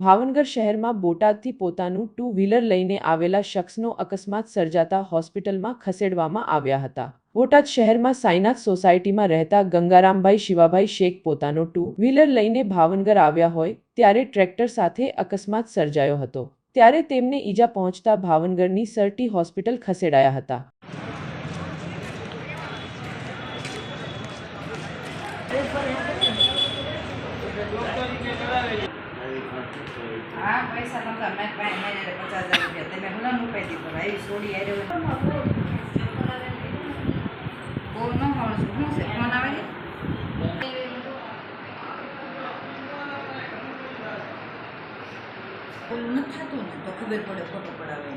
ભાવનગર શહેરમાં બોટાદથી પોતાનું two wheeler લઈને આવેલા શખ્સનો અકસ્માત સર્જાતા હોસ્પિટલમાં ખસેડવામાં આવ્યા હતા. બોટાદ શહેરમાં સાઈનાથ સોસાયટીમાં રહેતા ગંગારામભાઈ શિવાભાઈ શેખ પોતાનો ટુ વ્હીલર લઈને ભાવનગર આવ્યા હોય ત્યારે ટ્રેક્ટર સાથે અકસ્માત સર્જાયો હતો. ત્યારે તેમને ઈજા પહોંચતા ભાવનગરની સરટી હોસ્પિટલ ખસેડાયા હતા. હા, પૈસા નતા મેં પાસે મેં પચાસ રૂપિયા. તમે હું ના મુકાઈ દીધો. ભાઈ સોડી આવ્યો બહુ ન હોવું શું છે? ફોન આવે છે? નથી થતું ને, તો ખબર પડે, ફોટો પડાવે.